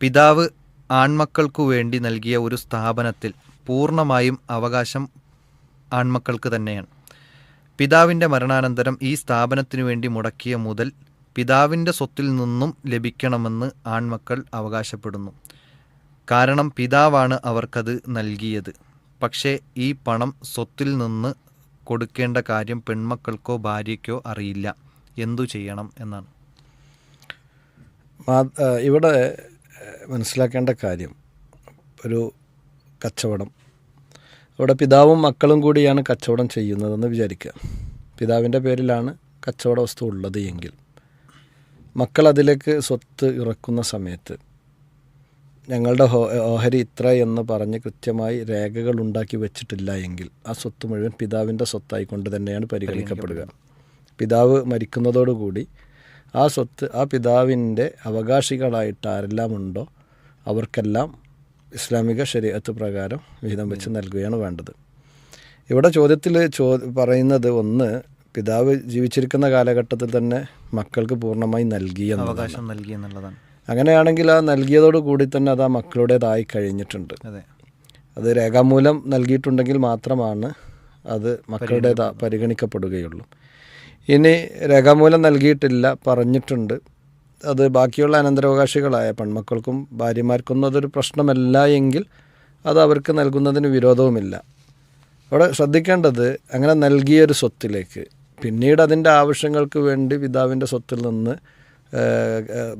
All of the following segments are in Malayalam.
പിതാവ് ആൺമക്കൾക്കു വേണ്ടി നൽകിയ ഒരു സ്ഥാപനത്തിൽ പൂർണമായും അവകാശം ആൺമക്കൾക്ക് തന്നെയാണ്. പിതാവിന്റെ മരണാനന്തരം ഈ സ്ഥാപനത്തിനു വേണ്ടി മുടക്കിയ മുതൽ പിതാവിന്റെ സ്വത്തിൽ നിന്നും ലഭിക്കണമെന്ന് ആൺമക്കൾ അവകാശപ്പെടുന്നു. കാരണം പിതാവാണ് അവർക്കത് നൽകിയത്. പക്ഷേ ഈ പണം സ്വത്തിൽ നിന്ന് കൊടുക്കേണ്ട കാര്യം പെൺമക്കൾക്കോ ഭാര്യയ്ക്കോ അറിയില്ല. എന്തു ചെയ്യണം എന്നാണ്. ഇവിടെ മനസ്സിലാക്കേണ്ട കാര്യം. ഒരു കച്ചവടം. അവിടെ പിതാവും മക്കളും കൂടിയാണ് കച്ചവടം ചെയ്യുന്നതെന്ന് വിചാരിക്കുക. പിതാവിന്റെ പേരിലാണ് കച്ചവട വസ്തു ഉള്ളത് എങ്കിൽ. മക്കൾ അതിലേക്ക് സ്വത്ത് ഇറക്കുന്ന സമയത്ത് ഞങ്ങളുടെ ഓഹരി ഇത്ര എന്ന് പറഞ്ഞ് കൃത്യമായി രേഖകൾ ഉണ്ടാക്കി വെച്ചിട്ടില്ല എങ്കിൽ ആ സ്വത്ത് മുഴുവൻ പിതാവിന്റെ സ്വത്തായിക്കൊണ്ട് തന്നെയാണ് പരിഗണിക്കപ്പെടുക. പിതാവ് മരിക്കുന്നതോടുകൂടി ആ സ്വത്ത് ആ പിതാവിന്റെ അവകാശികളായിട്ട് ആരെല്ലാം ഉണ്ടോ അവർക്കെല്ലാം ഇസ്ലാമിക ശരീരത്ത് പ്രകാരം വിഹിതം വെച്ച് നൽകുകയാണ് വേണ്ടത്. ഇവിടെ ചോദ്യത്തിൽ ചോ പറയുന്നത് ഒന്ന് പിതാവ് ജീവിച്ചിരിക്കുന്ന കാലഘട്ടത്തിൽ തന്നെ മക്കൾക്ക് പൂർണമായി നൽകിയ അവകാശം നൽകി എന്നുള്ളതാണ്. അങ്ങനെയാണെങ്കിൽ ആ നൽകിയതോട് കൂടി തന്നെ അത് ആ മക്കളുടേതായി കഴിഞ്ഞിട്ടുണ്ട്. അതെ. അത് രേഖാമൂലം നൽകിയിട്ടുണ്ടെങ്കിൽ മാത്രമാണ് അത് മക്കളുടേതാ പരിഗണിക്കപ്പെടുകയുള്ളൂ. ഇനി രേഖാമൂലം നൽകിയിട്ടില്ല പറഞ്ഞിട്ടുണ്ട്. അത് ബാക്കിയുള്ള അനന്തരാവകാശികളായ പെൺമക്കൾക്കും ഭാര്യമാർക്കൊന്നും അതൊരു പ്രശ്നമല്ല എങ്കിൽ അത് അവർക്ക് നൽകുന്നതിന് വിരോധവുമില്ല. അവിടെ ശ്രദ്ധിക്കേണ്ടത് അങ്ങനെ നൽകിയൊരു സ്വത്തിലേക്ക് പിന്നീട് അതിന്റെ ആവശ്യങ്ങൾക്ക് വേണ്ടി പിതാവിന്റെ സ്വത്തിൽ നിന്ന്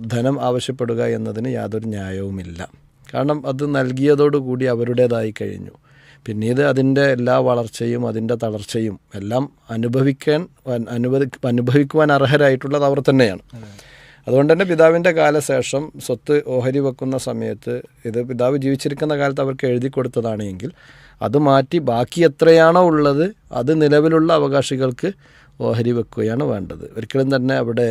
ധനം ആവശ്യപ്പെടുക എന്നതിന് യാതൊരു ന്യായവുമില്ല. കാരണം അത് നൽകിയതോടുകൂടി അവരുടേതായി കഴിഞ്ഞു. പിന്നീട് അതിന്റെ എല്ലാ വളർച്ചയും അതിന്റെ തളർച്ചയും എല്ലാം അനുഭവിക്കാൻ അനുവദി അനുഭവിക്കുവാൻ അർഹരായിട്ടുള്ളത് അവർ തന്നെയാണ്. അതുകൊണ്ട് തന്നെ പിതാവിന്റെ കാലശേഷം സ്വത്ത് ഓഹരി വെക്കുന്ന സമയത്ത് ഇത് പിതാവ് ജീവിച്ചിരിക്കുന്ന കാലത്ത് അവർക്ക് എഴുതി കൊടുത്തതാണ് എങ്കിൽ അത് മാറ്റി ബാക്കി എത്രയാണോ ഉള്ളത് അത് നിലവിലുള്ള അവകാശികൾക്ക് ഓഹരി വെക്കുകയാണ് വേണ്ടത്. ഒരിക്കലും തന്നെ അവിടെ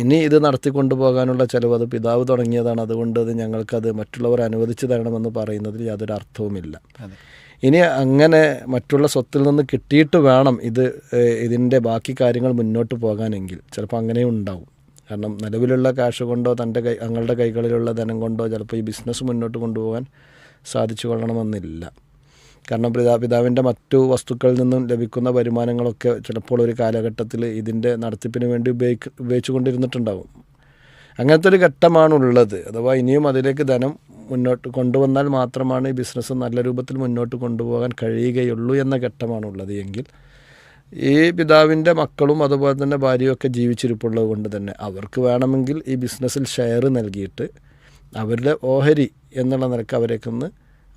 ഇനി ഇത് നടത്തിക്കൊണ്ടു പോകാനുള്ള ചിലവ് അത് പിതാവ് തുടങ്ങിയതാണ്. അതുകൊണ്ട് അത് ഞങ്ങൾക്കത് മറ്റുള്ളവർ അനുവദിച്ചു തരണമെന്ന് പറയുന്നതിൽ യാതൊരു അർത്ഥവുമില്ല. ഇനി അങ്ങനെ മറ്റുള്ള സ്വത്തിൽ നിന്ന് കിട്ടിയിട്ട് വേണം ഇത് ഇതിന്റെ ബാക്കി കാര്യങ്ങൾ മുന്നോട്ട് പോകാനെങ്കിൽ. ചിലപ്പോൾ അങ്ങനെയും ഉണ്ടാവും. കാരണം നിലവിലുള്ള കാശ് കൊണ്ടോ തന്റെ കൈ തങ്ങളുടെ കൈകളിലുള്ള ധനം കൊണ്ടോ ചിലപ്പോൾ ഈ ബിസിനസ് മുന്നോട്ട് കൊണ്ടുപോകാൻ സാധിച്ചു കൊള്ളണമെന്നില്ല കാരണം പിതാ പിതാവിന്റെ മറ്റു വസ്തുക്കളിൽ നിന്നും ലഭിക്കുന്ന വരുമാനങ്ങളൊക്കെ ചിലപ്പോൾ ഒരു കാലഘട്ടത്തിൽ ഇതിന്റെ നടത്തിപ്പിന് വേണ്ടി ഉപയോഗിക്ക ഉപയോഗിച്ചു കൊണ്ടിരുന്നിട്ടുണ്ടാവും അങ്ങനത്തെ ഒരു ഘട്ടമാണുള്ളത്. അഥവാ ഇനിയും അതിലേക്ക് ധനം മുന്നോട്ട് കൊണ്ടുവന്നാൽ മാത്രമാണ് ഈ ബിസിനസ് നല്ല രൂപത്തിൽ മുന്നോട്ട് കൊണ്ടുപോകാൻ കഴിയുകയുള്ളൂ എന്ന ഘട്ടമാണുള്ളത് എങ്കിൽ ഈ പിതാവിന്റെ മക്കളും അതുപോലെ തന്നെ ഭാര്യയൊക്കെ ജീവിച്ചിരിപ്പുള്ളത് കൊണ്ട് തന്നെ അവർക്ക് വേണമെങ്കിൽ ഈ ബിസിനസ്സിൽ ഷെയർ നൽകിയിട്ട് അവരുടെ ഓഹരി എന്നുള്ള നിലയ്ക്ക് അവരേക്കൊന്ന്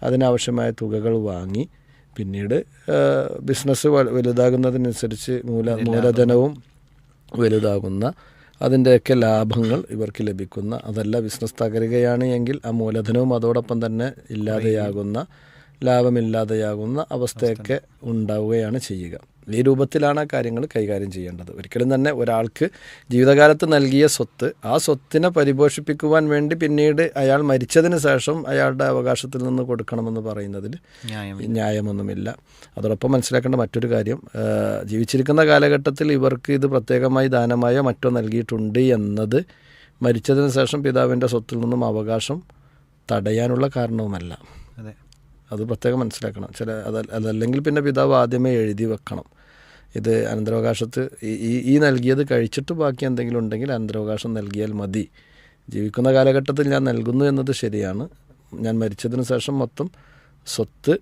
അതിനാവശ്യമായ തുകകൾ വാങ്ങി പിന്നീട് ബിസിനസ് വലുതാകുന്നതിനനുസരിച്ച് മൂല മൂലധനവും വലുതാകുന്ന അതിന്റെയൊക്കെ ലാഭങ്ങൾ ഇവർക്ക് ലഭിക്കുന്ന അതല്ല ബിസിനസ് തകരുകയാണ് എങ്കിൽ ആ മൂലധനവും അതോടൊപ്പം തന്നെ ഇല്ലാതെയാകുന്ന ലാഭമില്ലാതെയാകുന്ന അവസ്ഥയൊക്കെ ഉണ്ടാവുകയാണ് ചെയ്യുക. ഈ രൂപത്തിലാണ് ആ കാര്യങ്ങൾ കൈകാര്യം ചെയ്യേണ്ടത്. ഒരിക്കലും തന്നെ ഒരാൾക്ക് ജീവിതകാലത്ത് നൽകിയ സ്വത്ത് ആ സ്വത്തിനെ പരിപോഷിപ്പിക്കുവാൻ വേണ്ടി പിന്നീട് അയാൾ മരിച്ചതിന് ശേഷം അയാളുടെ അവകാശത്തിൽ നിന്ന് കൊടുക്കണമെന്ന് പറയുന്നതിൽ ന്യായം ന്യായമൊന്നുമില്ല. അതോടൊപ്പം മനസ്സിലാക്കേണ്ട മറ്റൊരു കാര്യം ജീവിച്ചിരിക്കുന്ന കാലഘട്ടത്തിൽ ഇവർക്ക് ഇത് പ്രത്യേകമായി ദാനമായോ മറ്റോ നൽകിയിട്ടുണ്ട് എന്നത് മരിച്ചതിന് ശേഷം പിതാവിന്റെ സ്വത്തിൽ നിന്നും അവകാശം തടയാനുള്ള കാരണവുമല്ല. അതെ. അത് പ്രത്യേകം മനസ്സിലാക്കണം. ചില അതല്ലെങ്കിൽ പിന്നെ പിതാവ് ആദ്യമേ എഴുതി വെക്കണം. ഇത് അനന്തരാവകാശത്ത് ഈ ഈ- നൽകിയത് കഴിച്ചിട്ട് ബാക്കി എന്തെങ്കിലും ഉണ്ടെങ്കിൽ അനന്തരാവകാശം നൽകിയാൽ മതി. ജീവിക്കുന്ന കാലഘട്ടത്തിൽ ഞാൻ നൽകുന്നു എന്നത് ശരിയാണ്. ഞാൻ മരിച്ചതിന് ശേഷം മൊത്തം സ്വത്ത്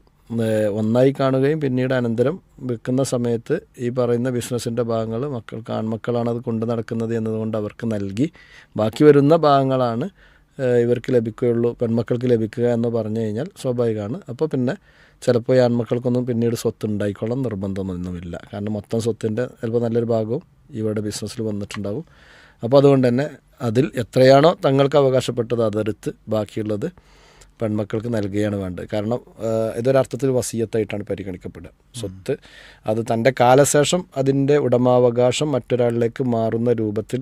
ഒന്നായി കാണുകയും പിന്നീട് അനന്തരം വിൽക്കുന്ന സമയത്ത് ഈ പറയുന്ന ബിസിനസ്സിന്റെ ഭാഗങ്ങൾ മക്കൾക്ക് ആൺമക്കളാണ് അത് കൊണ്ടു നടക്കുന്നത് എന്നതുകൊണ്ട് അവർക്ക് നൽകി. ബാക്കി വരുന്ന ഭാഗങ്ങളാണ് ഇവർക്ക് ലഭിക്കുകയുള്ളൂ പെൺമക്കൾക്ക് ലഭിക്കുക എന്ന് പറഞ്ഞു കഴിഞ്ഞാൽ സ്വാഭാവികമാണ്. അപ്പോൾ പിന്നെ ചിലപ്പോൾ ഈ ആൺമക്കൾക്കൊന്നും പിന്നീട് സ്വത്ത് ഉണ്ടായിക്കോളാം നിർബന്ധമൊന്നുമില്ല. കാരണം മൊത്തം സ്വത്തിന്റെ ചിലപ്പോൾ നല്ലൊരു ഭാഗവും ഇവരുടെ ബിസിനസ്സിൽ വന്നിട്ടുണ്ടാകും അപ്പോൾ അതുകൊണ്ട് തന്നെ അതിൽ എത്രയാണോ തങ്ങൾക്ക് അവകാശപ്പെട്ടത് അതെടുത്ത് ബാക്കിയുള്ളത് പെൺമക്കൾക്ക് നൽകുകയാണ് വേണ്ടത്. കാരണം ഇതൊരർത്ഥത്തിൽ വസീയത്തായിട്ടാണ് പരിഗണിക്കപ്പെടുക. സ്വത്ത് അത് തന്റെ കാലശേഷം അതിന്റെ ഉടമാവകാശം മറ്റൊരാളിലേക്ക് മാറുന്ന രൂപത്തിൽ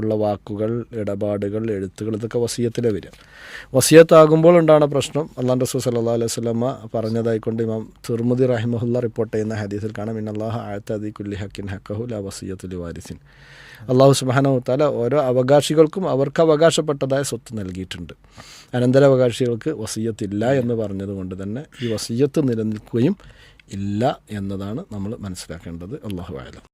ഉള്ള വാക്കുകൾ ഇടപാടുകൾ എഴുത്തുകൾ ഇതൊക്കെ വസീയത്തിലെ വരിക. വസീയത്താകുമ്പോൾ ഉണ്ടാകുന്ന പ്രശ്നം? അള്ളാൻ റസൂൽ സല്ലാ അലൈഹി സ്വലമ പറഞ്ഞതായിക്കൊണ്ട് ഇമാം തിർമുദി റഹിമഹുല്ല റിപ്പോർട്ട് ചെയ്യുന്ന ഹദീസിൽ കാണാം അള്ളാഹ് ആയത്തതി കുല്ലി ഹക്കിൻ ഹക്കഹു ല വസീയത്തുലി വാരിസിൻ. അള്ളാഹു സുബാനഹു താല ഓരോ അവകാശികൾക്കും അവർക്ക് അവകാശപ്പെട്ടതായ സ്വത്ത് നൽകിയിട്ടുണ്ട്. അനന്തരാവകാശികൾക്ക് വസീയത്തില്ല എന്ന് പറഞ്ഞതുകൊണ്ട് തന്നെ ഈ വസീയത്ത് നിലനിൽക്കുകയും ഇല്ല എന്നതാണ് നമ്മൾ മനസ്സിലാക്കേണ്ടത്. അള്ളാഹു ആയാലും